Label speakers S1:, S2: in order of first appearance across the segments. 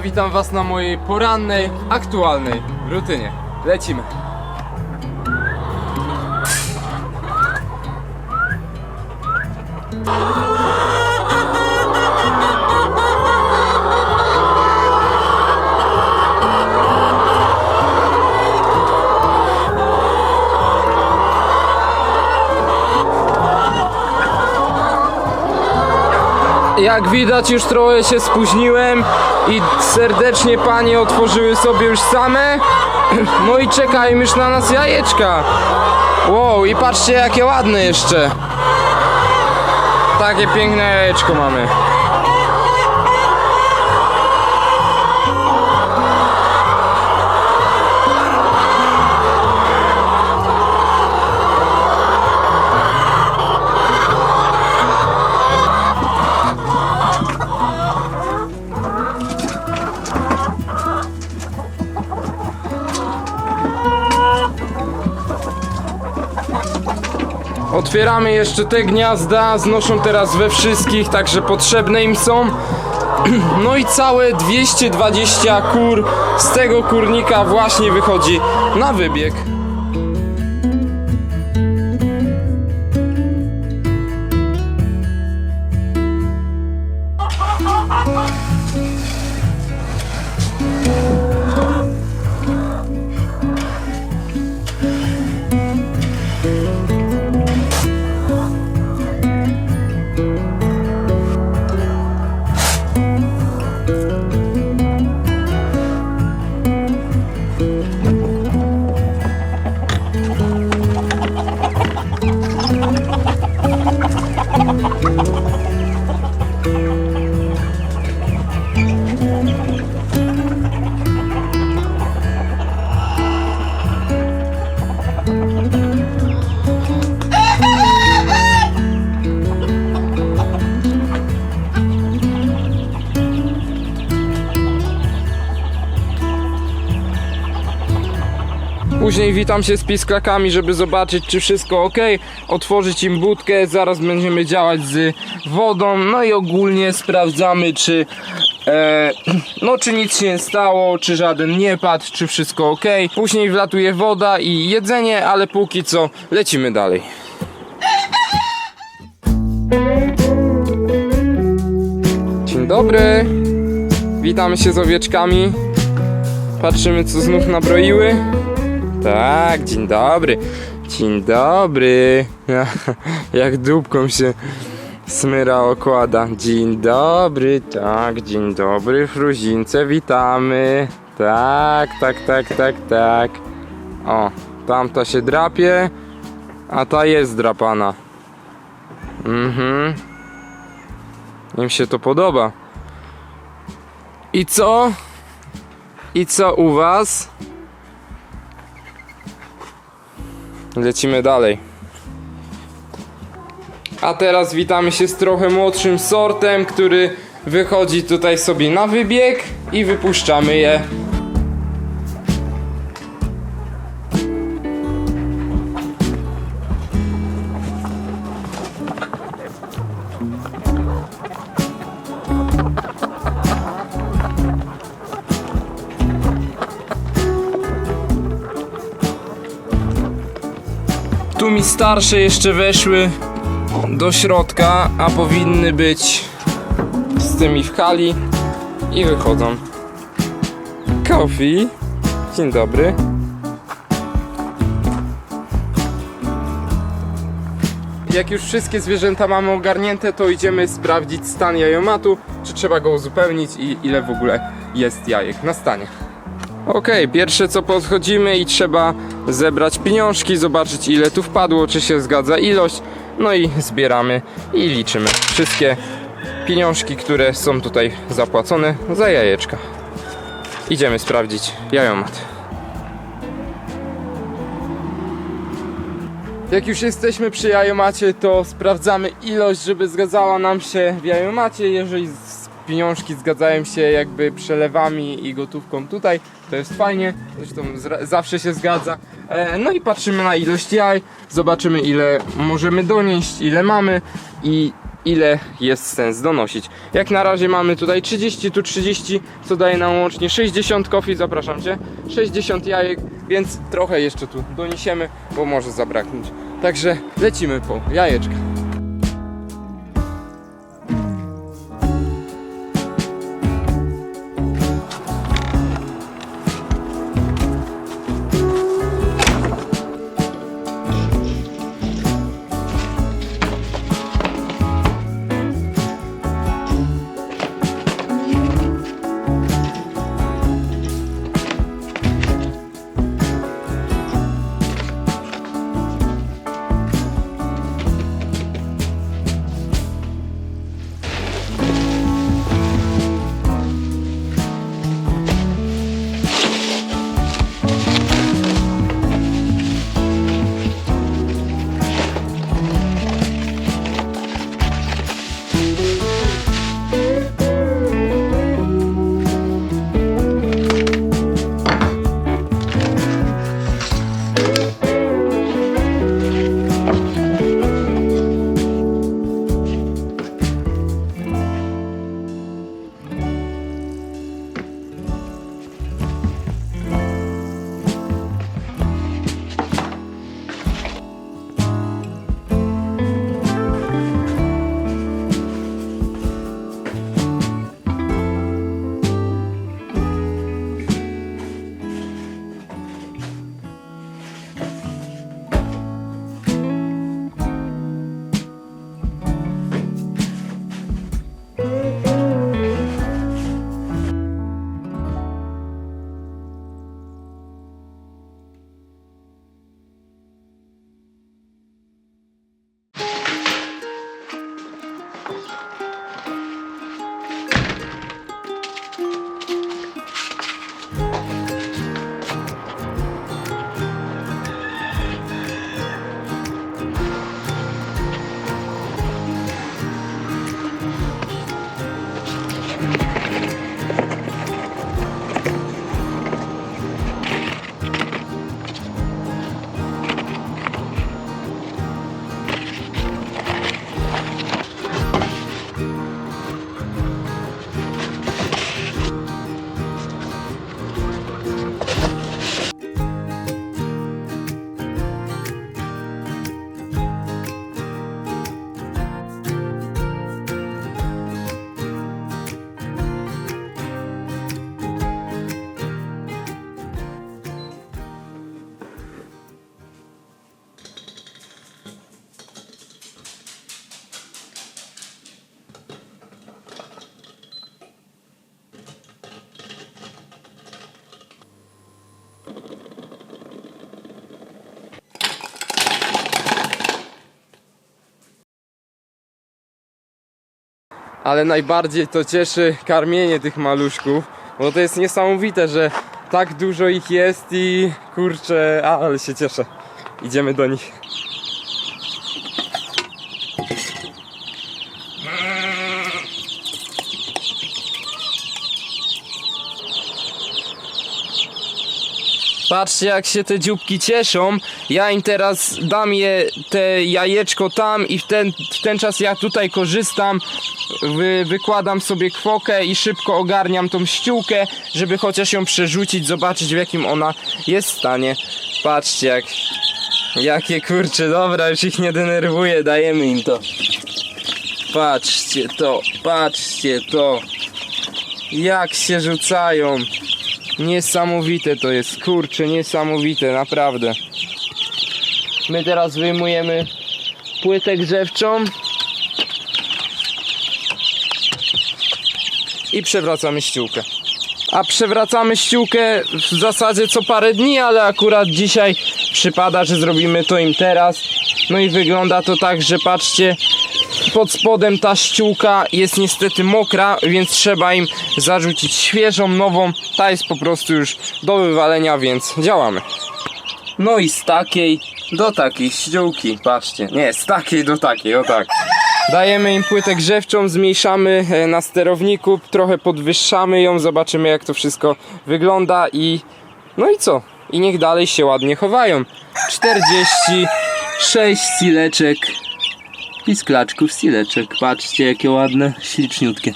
S1: witam was na mojej porannej, aktualnej rutynie. Lecimy. Jak widać już trochę się spóźniłem i serdecznie panie otworzyły sobie już same. No i czekają już na nas jajeczka. Wow, i patrzcie jakie ładne jeszcze. Takie piękne jajeczko mamy. Otwieramy jeszcze te gniazda, znoszą teraz we wszystkich, także potrzebne im są. No i całe 220 kur z tego kurnika właśnie wychodzi na wybieg. Później witam się z pisklakami, żeby zobaczyć czy wszystko ok, otworzyć im budkę, zaraz będziemy działać z wodą, no i ogólnie sprawdzamy czy e, no czy nic się stało, czy żaden nie padł, czy wszystko ok. Później wlatuje woda i jedzenie, ale póki co lecimy dalej. Dzień dobry, witamy się z owieczkami. Patrzymy co znów nabroiły. Tak, dzień dobry. Dzień dobry. Jak dupką się smyra okłada. Dzień dobry, tak, dzień dobry, fruzince, witamy. Tak, tak, tak, tak, tak. O, tamta się drapie, a ta jest drapana. Mhm. Im się to podoba. I co? I co u was? Lecimy dalej. A teraz witamy się z trochę młodszym sortem, który wychodzi tutaj sobie na wybieg i wypuszczamy je. Mi starsze jeszcze weszły do środka, a powinny być z tymi w hali i wychodzą. Coffee. Dzień dobry. Jak już wszystkie zwierzęta mamy ogarnięte, to idziemy sprawdzić stan jajomatu, czy trzeba go uzupełnić i ile w ogóle jest jajek na stanie. Okej, pierwsze co podchodzimy i trzeba zebrać pieniążki, zobaczyć ile tu wpadło, czy się zgadza ilość. No i zbieramy i liczymy wszystkie pieniążki, które są tutaj zapłacone za jajeczka. Idziemy sprawdzić jajomat. Jak już jesteśmy przy jajomacie, to sprawdzamy ilość, żeby zgadzała nam się w jajomacie. Jeżeli pieniążki zgadzają się jakby przelewami i gotówką tutaj, to jest fajnie. Zresztą zawsze się zgadza. E, no i patrzymy na ilość jaj, zobaczymy ile możemy donieść, ile mamy i ile jest sens donosić. Jak na razie mamy tutaj 30, tu 30, co daje nam łącznie 60 kofi, zapraszam Cię, 60 jajek, więc trochę jeszcze tu doniesiemy, bo może zabraknąć. Także lecimy po jajeczka. Ale najbardziej to cieszy karmienie tych maluszków, bo to jest niesamowite, że tak dużo ich jest i kurczę, ale się cieszę. Idziemy do nich. Patrzcie jak się te dzióbki cieszą. Ja im teraz dam je te jajeczko tam i w ten, w ten czas ja tutaj korzystam. Wy, wykładam sobie kwokę i szybko ogarniam tą ściółkę, żeby chociaż ją przerzucić, zobaczyć w jakim ona jest stanie. Patrzcie jak jakie kurcze, dobra, już ich nie denerwuję, dajemy im to. Patrzcie to, patrzcie to. Jak się rzucają. Niesamowite to jest, kurczę, niesamowite, naprawdę. My teraz wyjmujemy płytę grzewczą i przewracamy ściółkę. A przewracamy ściółkę w zasadzie co parę dni, ale akurat dzisiaj przypada, że zrobimy to im teraz. No i wygląda to tak, że patrzcie, pod spodem ta ściółka jest niestety mokra, więc trzeba im zarzucić świeżą, nową. Ta jest po prostu już do wywalenia, więc działamy. No i z takiej do takiej ściółki, patrzcie. Nie, z takiej do takiej, o tak. Dajemy im płytę grzewczą, zmniejszamy e, na sterowniku, trochę podwyższamy ją, zobaczymy jak to wszystko wygląda i no i co? I niech dalej się ładnie chowają. 46 sileczek
S2: pisklaczków, sileczek. Patrzcie, jakie ładne, śliczniutkie.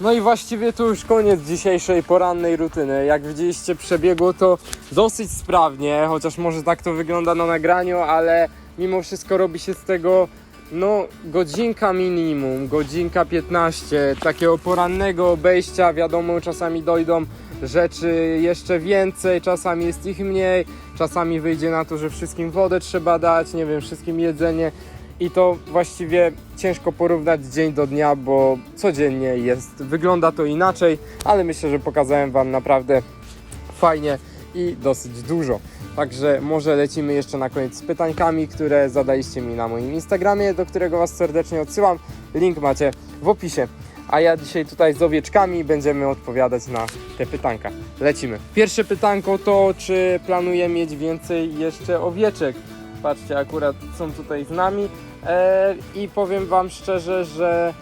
S1: No i właściwie to już koniec dzisiejszej porannej rutyny. Jak widzieliście, przebiegło to dosyć sprawnie, chociaż może tak to wygląda na nagraniu, ale mimo wszystko robi się z tego no godzinka minimum, godzinka 15 takiego porannego obejścia. Wiadomo, czasami dojdą rzeczy jeszcze więcej, czasami jest ich mniej, czasami wyjdzie na to, że wszystkim wodę trzeba dać, nie wiem, wszystkim jedzenie. I to właściwie ciężko porównać dzień do dnia, bo codziennie jest, wygląda to inaczej, ale myślę, że pokazałem Wam naprawdę fajnie i dosyć dużo. Także może lecimy jeszcze na koniec z pytankami, które zadaliście mi na moim Instagramie, do którego Was serdecznie odsyłam. Link macie w opisie. A ja dzisiaj tutaj z owieczkami będziemy odpowiadać na te pytanka. Lecimy. Pierwsze pytanko to, czy planuję mieć więcej jeszcze owieczek? Patrzcie, akurat są tutaj z nami. E, I powiem Wam szczerze, że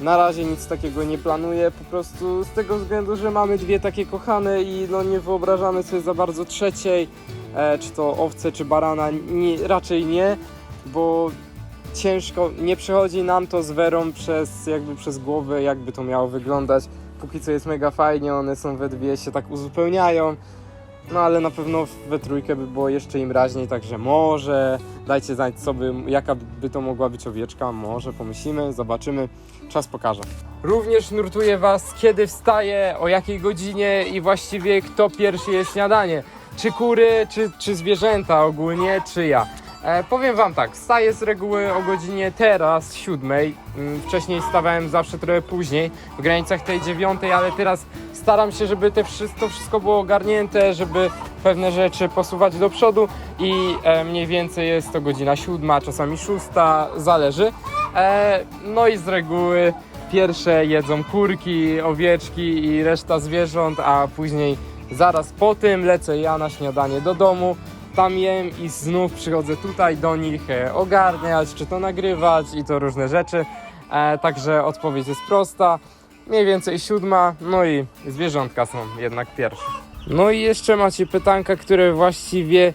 S1: na razie nic takiego nie planuję, po prostu z tego względu, że mamy dwie takie kochane i no nie wyobrażamy sobie za bardzo trzeciej, e, czy to owce, czy barana, nie, raczej nie, bo ciężko, nie przechodzi nam to z Werą przez, jakby przez głowę, jakby to miało wyglądać. Póki co jest mega fajnie, one są we dwie, się tak uzupełniają. No ale na pewno we trójkę by było jeszcze im raźniej, także może dajcie znać by, jaka by to mogła być owieczka, może pomyślimy, zobaczymy, czas pokaże. Również nurtuje Was, kiedy wstaje, o jakiej godzinie i właściwie kto pierwszy je śniadanie. Czy kury, czy, czy zwierzęta ogólnie, czy ja. E, powiem Wam tak, wstaję z reguły o godzinie teraz, siódmej. Mm, Wcześniej stawałem zawsze trochę później, w granicach tej dziewiątej, ale teraz staram się, żeby te wszystko, wszystko było ogarnięte, żeby pewne rzeczy posuwać do przodu i e, mniej więcej jest to godzina siódma, czasami szósta, zależy. E, no i z reguły pierwsze jedzą kurki, owieczki i reszta zwierząt, a później zaraz po tym lecę ja na śniadanie do domu tam jem i znów przychodzę tutaj do nich e, ogarniać, czy to nagrywać i to różne rzeczy. E, także odpowiedź jest prosta. Mniej więcej siódma, no i zwierzątka są jednak pierwsze. No i jeszcze macie pytanka, które właściwie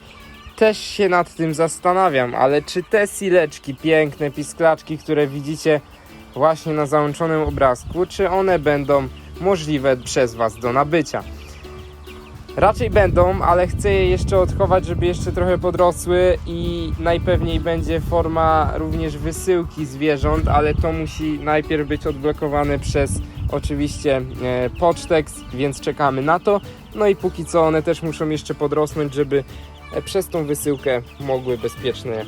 S1: też się nad tym zastanawiam, ale czy te sileczki, piękne pisklaczki, które widzicie właśnie na załączonym obrazku, czy one będą możliwe przez Was do nabycia? Raczej będą, ale chcę je jeszcze odchować, żeby jeszcze trochę podrosły i najpewniej będzie forma również wysyłki zwierząt, ale to musi najpierw być odblokowane przez oczywiście e, Pocztex, więc czekamy na to. No i póki co one też muszą jeszcze podrosnąć, żeby e, przez tą wysyłkę mogły bezpiecznie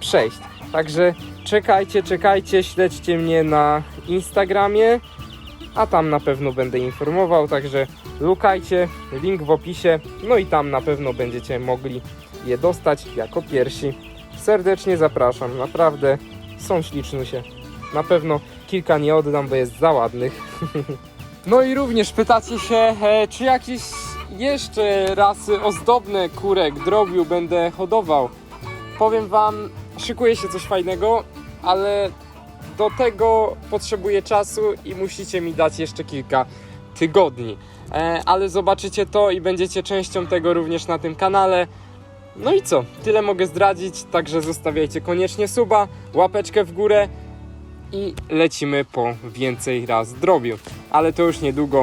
S1: przejść. Także czekajcie, czekajcie, śledźcie mnie na Instagramie, a tam na pewno będę informował, także lukajcie, link w opisie, no i tam na pewno będziecie mogli je dostać jako pierwsi. Serdecznie zapraszam, naprawdę są ślicznusie. Na pewno kilka nie oddam, bo jest za ładnych. No i również pytacie się, e, czy jakieś jeszcze rasy ozdobne kurek, drobiu będę hodował. Powiem wam, szykuje się coś fajnego, ale do tego potrzebuję czasu i musicie mi dać jeszcze kilka tygodni. E, ale zobaczycie to i będziecie częścią tego również na tym kanale. No i co? Tyle mogę zdradzić, także zostawiajcie koniecznie suba, łapeczkę w górę i lecimy po więcej raz drobiu. Ale to już niedługo,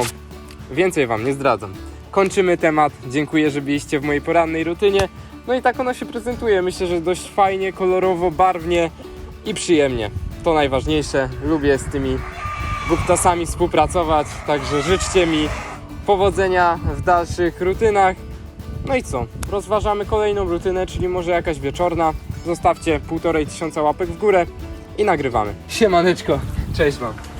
S1: więcej Wam nie zdradzam. Kończymy temat, dziękuję, że byliście w mojej porannej rutynie. No i tak ona się prezentuje, myślę, że dość fajnie, kolorowo, barwnie i przyjemnie. To najważniejsze, lubię z tymi Guptasami współpracować, także życzcie mi powodzenia w dalszych rutynach. No i co? Rozważamy kolejną rutynę, czyli może jakaś wieczorna. Zostawcie półtorej tysiąca łapek w górę i nagrywamy. Siemaneczko, cześć Wam.